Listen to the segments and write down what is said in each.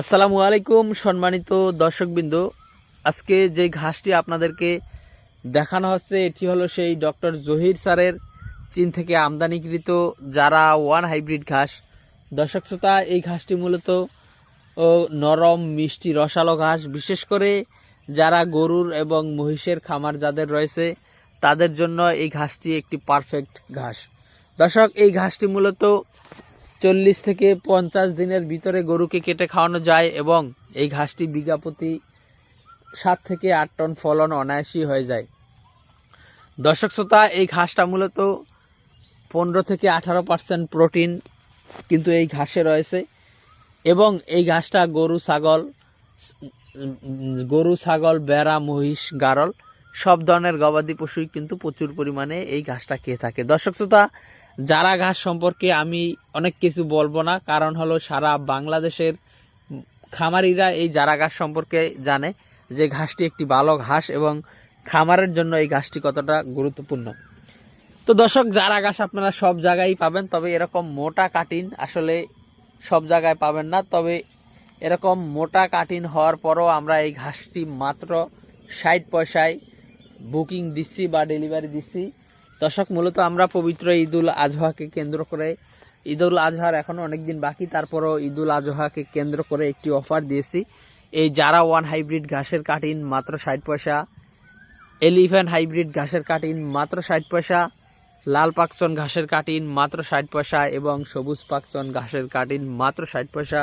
আসসালামু আলাইকুম, সম্মানিত দর্শকবৃন্দ। আজকে যে ঘাসটি আপনাদেরকে দেখানো হচ্ছে, এটি হলো সেই ডক্টর জহির স্যারের চীন থেকে আমদানিকৃত যারা ওয়ান হাইব্রিড ঘাস। দর্শক শ্রোতা, এই ঘাসটি মূলত নরম, মিষ্টি, রসালো ঘাস। বিশেষ করে যারা গরুর এবং মহিষের খামার যাদের রয়েছে, তাদের জন্য এই ঘাসটি একটি পারফেক্ট ঘাস। দর্শক, এই ঘাসটি মূলত চল্লিশ থেকে পঞ্চাশ দিনের ভিতরে গরুকে কেটে খাওয়ানো যায় এবং এই ঘাসটি বিঘা প্রতি সাত থেকে আট টন ফলন অনায়াসই হয়ে যায়। দর্শক শ্রোতা, এই ঘাসটা মূলত পনেরো থেকে আঠারো পার্সেন্ট প্রোটিন কিন্তু এই ঘাসে রয়েছে এবং এই ঘাসটা গরু, ছাগল গরু, ছাগল বেড়া মহিষ, গারল সব ধরনের গবাদি পশুই কিন্তু প্রচুর পরিমাণে এই ঘাসটা খেয়ে থাকে। দর্শক শ্রোতা জারা ঘাস সম্পর্কে আমি অনেক কিছু বলব না, কারণ হলো সারা বাংলাদেশের খামারিরা এই জারা ঘাস সম্পর্কে জানে যে ঘাসটি একটি ভালো ঘাস এবং খামারের জন্য এই ঘাসটি কতটা গুরুত্বপূর্ণ। তো দর্শক, জারা ঘাস আপনারা সব জায়গায় পাবেন, তবে এরকম মোটা কাটিন আসলে সব জায়গায় পাবেন না। তবে এরকম মোটা কাটিন হওয়ার পরও আমরা এই ঘাসটি মাত্র ষাট পয়সায় বুকিং দিচ্ছি বা ডেলিভারি দিচ্ছি। দর্শক, মূলত আমরা পবিত্র ঈদুল আজহাকে কেন্দ্র করে ঈদুল আজহার এখনও অনেক দিন বাকি, তারপরও ঈদুল আজহাকে কেন্দ্র করে একটি অফার দিয়েছি। এই যারা ওয়ান হাইব্রিড ঘাসের কাটিন মাত্র ষাট পয়সা, এলিফ্যান্ট হাইব্রিড ঘাসের কাটিন মাত্র ষাট পয়সা, লাল পাকচন ঘাসের কাটিন মাত্র ষাট পয়সা এবং সবুজ পাকচন ঘাসের কাটিন মাত্র ষাট পয়সা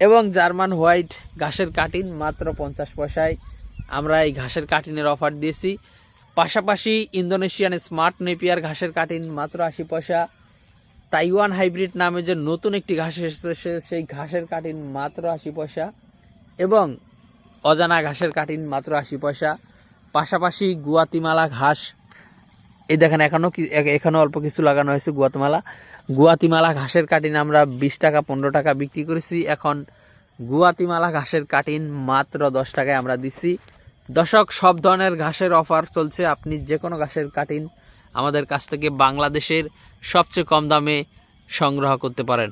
এবং জার্মান হোয়াইট ঘাসের কাটিন মাত্র পঞ্চাশ পয়সায় আমরা এই ঘাসের কাটিনের অফার দিয়েছি। পাশাপাশি ইন্দোনেশিয়ান স্মার্ট নেপিয়ার ঘাসের কাটিন মাত্র আশি পয়সা। তাইওয়ান হাইব্রিড নামে যে নতুন একটি ঘাস এসেছে সেই ঘাসের কাটিন মাত্র আশি পয়সা এবং অজানা ঘাসের কাটিন মাত্র আশি পয়সা। পাশাপাশি গুয়াতিমালা ঘাস। এই দেখেন এখনও কি এ- অল্প কিছু লাগানো হয়েছে গুয়াতিমালা। গুয়াতিমালা ঘাসের কাটিন আমরা বিশ টাকা, পনেরো টাকা বিক্রি করেছি। এখন গুয়াতিমালা ঘাসের কাটিন মাত্র দশ টাকায় আমরা দিচ্ছি দশক সব ধরনের ঘাসের অফার চলছে। আপনি যে কোনো ঘাসের কাটিন আমাদের কাছ থেকে বাংলাদেশের সবচেয়ে কম দামে সংগ্রহ করতে পারেন।